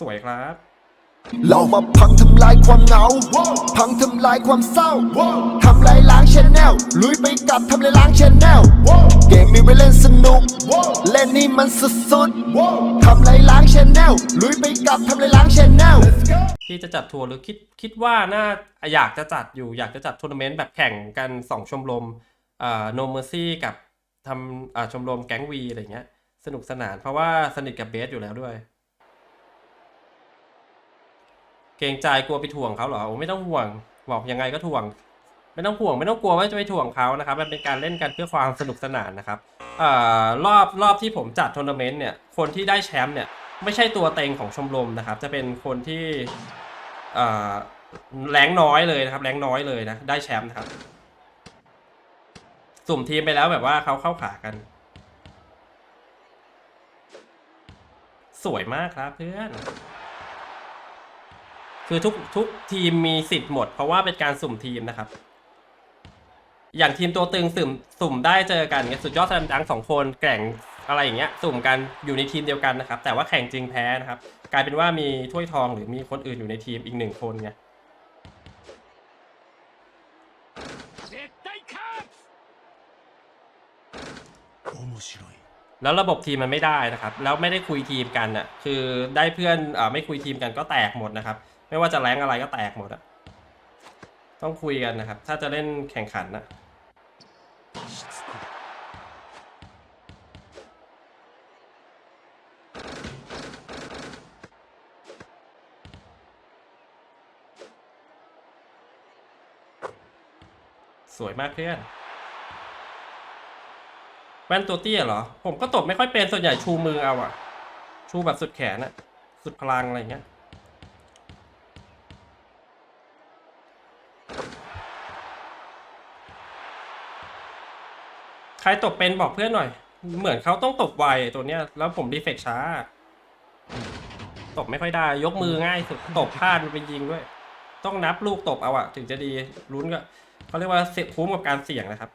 สวยครับ เรามาพังทำลายความเหงา พังทำลายความเศร้า ทำลายล้างชแนลลุยไปกับทำลายล้างชแนลเกมมีไว้เล่นสนุก เล่นนี่มันสุดๆทำลายล้างชแนลลุยไปกับทำลายล้างชแนลพี่จะจัดทัวร์หรือคิดคิดว่าน่าอยากจะจัดอยู่อยากจะจัดทัวร์นาเมนต์แบบแข่งกันสองชมรมอ่าโนเมอร์ซี่กับทำอ่าชมรมแก๊งวีอะไรเงี้ยสนุกสนานเพราะว่าสนิทกับเบสอยู่แล้วด้วย เกรงใจกลัวไปถ่วงเขาเหรอโอ้ไม่ต้องห่วง บอกยังไงก็ถ่วง ไม่ต้องห่วง ไม่ต้องกลัวว่าจะไปถ่วงเขานะครับ มันเป็นการเล่นกันเพื่อความสนุกสนานนะครับออรอบรอบที่ผมจัดทัวร์นาเมนต์เนี่ย คนที่ได้แชมป์เนี่ย ไม่ใช่ตัวเต็งของชมรมนะครับ จะเป็นคนที่แรงน้อยเลยนะครับ แรงน้อยเลยนะ ได้แชมป์นะครับ สุ่มทีมไปแล้วแบบว่าเขาเข้าขากัน สวยมากครับเพื่อน คือทุกทุกทีมมีสิทธิ์หมด เพราะว่าเป็นการสุ่มทีมนะครับ อย่างทีมตัวตึงสุ่มสุ่มได้เจอกันสุดยอดแซมดังสองคนแกร่งอะไรอย่างเงี้ยสุ่มกันอยู่ในทีมเดียวกันนะครับ แต่ว่าแข่งจริงแพ้นะครับ กลายเป็นว่ามีถ้วยทองหรือมีคนอื่นอยู่ในทีมอีกหนึ่งคนไงแล้วระบบทีมมันไม่ได้นะครับ แล้วไม่ได้คุยทีมกันอะคือได้เพื่อนอไม่คุยทีมกันก็แตกหมดนะครับ ไม่ว่าจะแรงอะไรก็แตกหมดอะต้องคุยกันนะครับ ถ้าจะเล่นแข่งขันนะสวยมากเพื่อน แว่นตัวเตี้ยเหรอ ผมก็ตบไม่ค่อยเป็นส่วนใหญ่ชูมือเอาอะชูแบบสุดแขนอะสุดพลังอะไรเงี้ย ใครตกเป็นบอกเพื่อนหน่อย เหมือนเขาต้องตกไวตัวเนี้ย แล้วผมดีเฟกช้า ตกไม่ค่อยได้ ยกมือง่ายสุดตกพลาดมันไปยิงด้วย ต้องนับลูกตกเอาอะถึงจะดีลุ้นก็เขาเรียกว่าเสียคุ้มกับการเสี่ยงนะครับ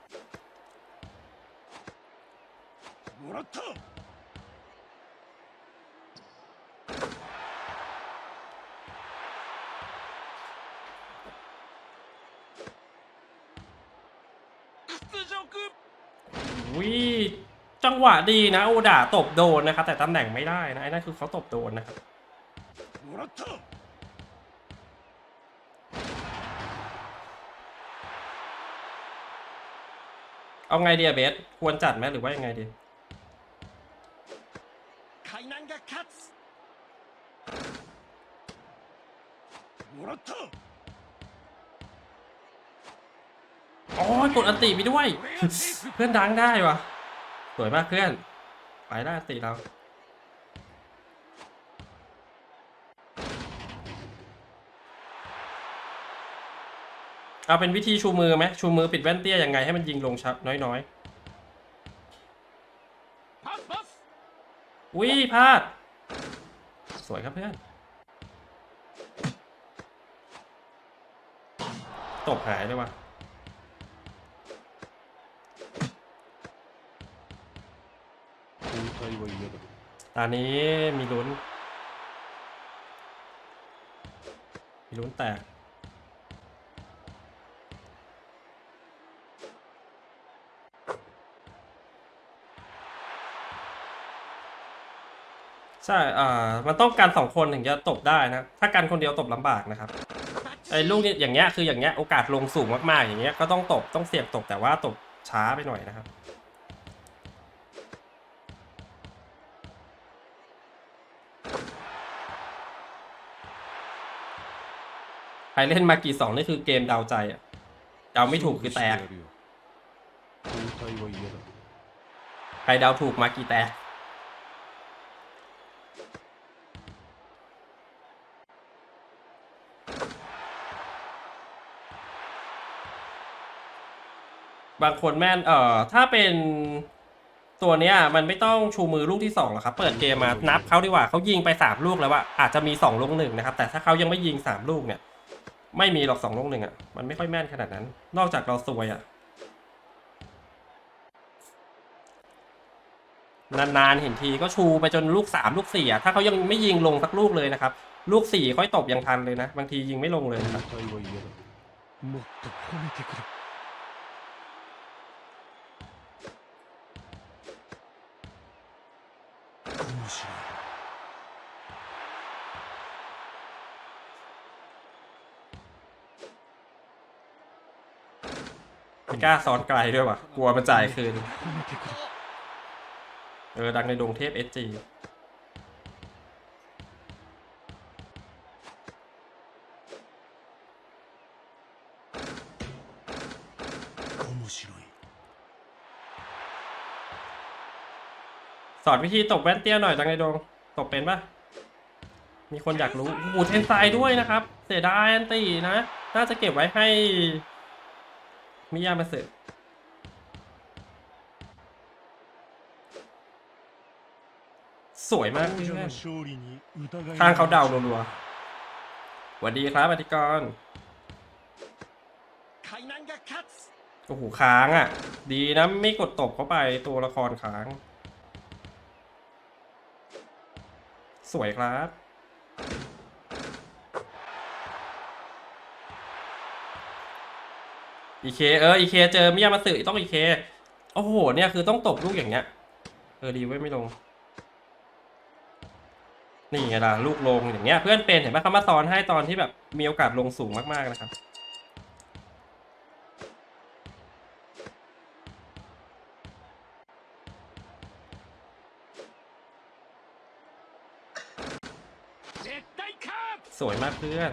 วิจังหวะดีนะโอดาตบโดนนะครับแต่ตำแหน่งไม่ได้นะไอ้นั่นคือเขาตบโดนนะครับเอาไงเดียเบสควรจัดไหมหรือว่ายังไงดี อันติไปด้วย เพื่อนดังได้วะสวยมากเพื่อน ไปได้อันติเราเอาเป็นวิธีชูมือไหมชูมือปิดแว่นเตี้ยยังไงให้มันยิงลงชับน้อยๆอุ้ยพลาด สวยครับเพื่อน ตกหายได้ว่ะ 交代は嫌だ ตอนนี้มีลุ้น มีลุ้นแตก ใช่ อ่า มันต้องการสองคนถึงจะตบได้นะ ถ้ากันคนเดียวตบลำบากนะครับ ไอ้ลูกนี้อย่างเงี้ยคืออย่างเงี้ยโอกาสลงสูงมากๆอย่างเงี้ยก็ต้องตบต้องเสี่ยงตบแต่ว่าตบช้าไปหน่อยนะครับ ใครเล่นมากี่สองนี่คือเกมเดาใจอะเดาไม่ถูกคือแตก ใครเดาถูกมากี่แตก บางคนแม่น เอ่อ ถ้าเป็นตัวเนี้ยมันไม่ต้องชูมือลูกที่สองหรอกครับ เปิดเกมมานับเขาดีกว่าเขายิงไปสามลูกแล้วว่าอาจจะมีสองลูกหนึ่งนะครับ แต่ถ้าเขายังไม่ยิงสามลูกเนี่ย ไม่มีหรอกสองลูกหนึ่งอ่ะ มันไม่ค่อยแม่นขนาดนั้น นอกจากเราซวยอ่ะ นานๆเห็นทีก็ชูไปจนลูกสามลูกสี่อะถ้าเขายังไม่ยิงลงสักลูกเลยนะครับ ลูกสี่ค่อยตบยังทันเลยนะ บางทียิงไม่ลงเลยนะครับ 引退は嫌だもっと褒めてくれ面白い กล้าซ้อนไกลด้วยวะกลัวมันจ่ายคืน เออ ดังในดวงเทพเอสจีสอนวิธีตกแว่นเตี้ยหน่อยดังในดวงตกเป็นปะมีคนอยากรู้โอ้โเทนไซด้วยนะครับ เสียดายอันตีนะ น่าจะเก็บไว้ให้ มิยามาสึสวยมากทางเขาเดารัวๆหวัสดีครับอธิกรโอ้โหค้างอะ ดีนะไม่กดตบเข้าไปตัวละครค้าง สวยครับ อีเคเอออีเคเจอมิยามาสึต้องอีเคโอ้โหเนี่ยคือต้องตกลูกอย่างเงี้ยเออดีไว้ไม่ลง นี่ไงล่ะลูกลงอย่างเงี้ย เพื่อนเป็นเห็นไหมเขามาตอนให้ตอนที่แบบมีโอกาสลงสูงมากๆนะครับสวยมากเพื่อน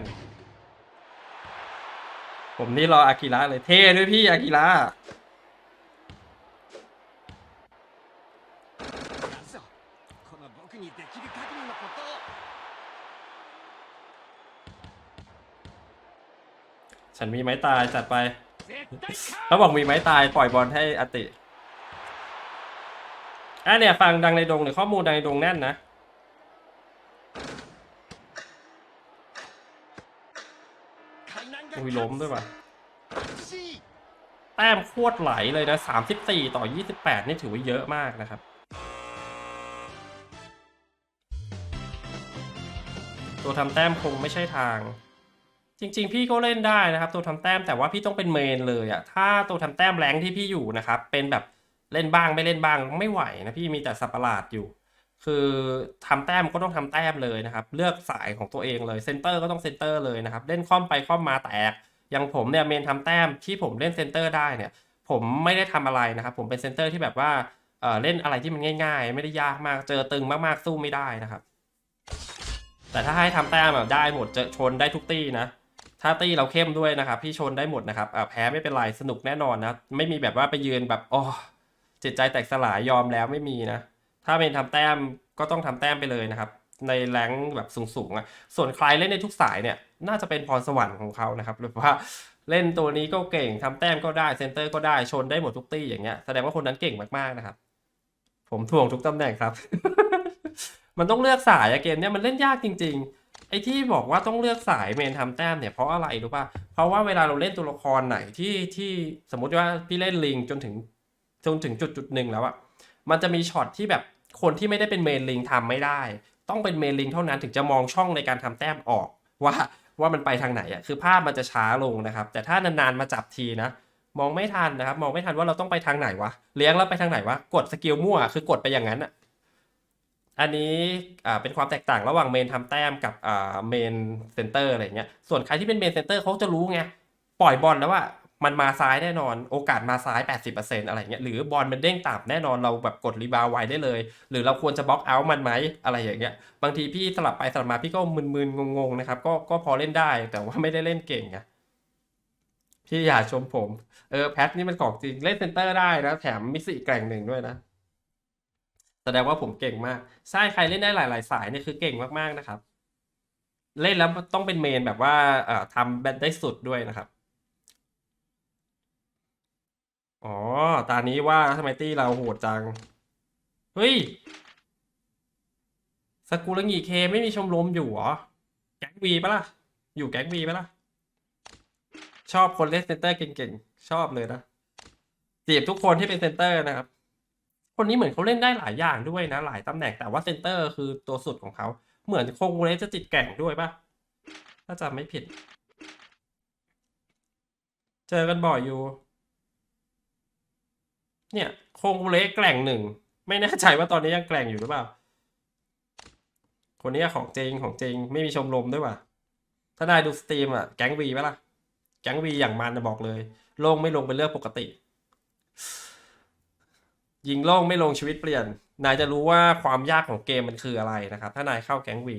ผมนี่รออากิระเลยเท่ด้วยพี่อากิระฉันมีไม้ตายจัดไปเขาบอกมีไม้ตายปล่อยบอลให้อติอะเนี่ยฟังดังในดงหรือข้อมูลดังในดงแน่นนะ ยล้มด้วยว่ะแต้มโคตรไหลเลยนะ 34 ต่อ 28 นี่ถือว่าเยอะมากนะครับ ตัวทำแต้มคงไม่ใช่ทาง จริง ๆ พี่ก็เล่นได้นะครับ ตัวทำแต้มแต่ว่าพี่ต้องเป็นเมนเลยอะถ้าตัวทำแต้มแรงที่พี่อยู่นะครับ เป็นแบบเล่นบ้างไม่เล่นบ้างไม่ไหวนะพี่มีแต่สับประหลาดอยู่ คือทำแต้มก็ต้องทำแต้มเลยนะครับ เลือกสายของตัวเองเลยเซนเตอร์ก็ต้องเซนเตอร์เลยนะครับ เล่นคล่อมไปคล่อมมาแตก อย่างผมเนี่ยเมนทำแต้มที่ผมเล่นเซนเตอร์ได้เนี่ย ผมไม่ได้ทำอะไรนะครับ ผมเป็นเซนเตอร์ที่แบบว่าเออเล่นอะไรที่มันง่าย ๆ ไม่ได้ยากมากเจอตึงมากๆสู้ไม่ได้นะครับ แต่ถ้าให้ทำแต้มแบบได้หมดจะชนได้ทุกตี้นะถ้าตี้เราเข้มด้วยนะครับพี่ชนได้หมดนะครับแพ้ไม่เป็นไรสนุกแน่นอนนะไม่มีแบบว่าไปยืนแบบอ๋อจิตใจแตกสลายยอมแล้วไม่มีนะ ถ้าเป็นทำแต้มก็ต้องทำแต้มไปเลยนะครับ ในแรงแบบสูงๆอะส่วนใครเล่นในทุกสายเนี่ย น่าจะเป็นพรสวรรค์ของเขานะครับหรือว่าเล่นตัวนี้ก็เก่งทำแต้มก็ได้เซนเตอร์ก็ได้ชนได้หมดทุกตี้อย่างเงี้ยแสดงว่าคนนั้นเก่งมากๆนะครับ ผมถ่วงทุกตำแหน่งครับ มันต้องเลือกสายอะเกมเนี้ยมันเล่นยากจริง ๆ ไอ้ที่บอกว่าต้องเลือกสายเมนทำแต้มเนี่ยเพราะอะไรรู้ป่ะเพราะว่าเวลาเราเล่นตัวละครไหนที่ที่สมมุติว่าพี่เล่นลิงจนถึงจนถึงจุดจุดหนึ่งแล้วอะมันจะมีช็อตที่แบบ คนที่ไม่ได้เป็นเมนลิงทำไม่ได้ ต้องเป็นเมนลิงเท่านั้นถึงจะมองช่องในการทำแต้มออกว่าว่ามันไปทางไหนอะคือภาพมันจะช้าลงนะครับ แต่ถ้านานๆมาจับทีนะมองไม่ทันนะครับ มองไม่ทันว่าเราต้องไปทางไหนวะเลี้ยงแล้วไปทางไหนวะกดสกิลมั่วคือกดไปอย่างนั้นอะอันนี้อ่าเป็นความแตกต่างระหว่างเมนทำแต้มกับอ่าเมนเซนเตอร์อะไรเงี้ยส่วนใครที่เป็นเมนเซนเตอร์เขาจะรู้ไงปล่อยบอลแล้วว่า มันมาซ้ายแน่นอน โอกาสมาซ้าย 80%อะไรเงี้ยหรือบอลมันเด้งต่ำแน่นอนเราแบบกดรีบาวไว้ได้เลย หรือเราควรจะบล็อกเอาท์มันไหมอะไรอย่างเงี้ยบางทีพี่สลับไปสลับมาพี่ก็มึนๆงงๆนะครับก็ก็พอเล่นได้แต่ว่าไม่ได้เล่นเก่งไงพี่อย่าชมผมเออแพทนี่มันของจริงเล่นเซนเตอร์ได้นะแถมมิสซี่แกร่งหนึ่งด้วยนะแสดงว่าผมเก่งมากใช่ใครเล่นได้หลาย ๆ สายเนี่ยคือเก่งมากๆนะครับ เล่นแล้วต้องเป็นเมนแบบว่าทำแบได้สุดด้วยนะครับ อ๋อ ตานี้ว่าทำไมตี้เราโหดจัง เฮ้ยสกุลงีเคไม่มีชมรมอยู่เหรอ แก๊งวีปะล่ะ อยู่แก๊งวีปะล่ะ ชอบคนเล่นเซนเตอร์เก่งๆ ชอบเลยนะจีบทุกคนที่เป็นเซนเตอร์นะครับ คนนี้เหมือนเขาเล่นได้หลายอย่างด้วยนะ หลายตำแหน่งแต่ว่าเซนเตอร์คือตัวสุดของเขา เหมือนโคงเลสจะติดแก่งด้วยปะถ้าจำไม่ผิด เจอกันบ่อยอยู่ เนี่ยโคงเลสแกล่งหนึ่ง ไม่แน่ใจว่าตอนนี้ยังแกล่งอยู่หรือเปล่า คนนี้ของจริงของจริงไม่มีชมรมด้วยว่ะ ถ้านายดูสตรีมอะแก๊งวีไหมล่ะ แก๊งวีอย่างมันนะบอกเลย ลงไม่ลงเป็นเรื่องปกติ ยิงโล่งไม่ลงชีวิตเปลี่ยน นายจะรู้ว่าความยากของเกมมันคืออะไรนะครับ ถ้านายเข้าแก๊งวี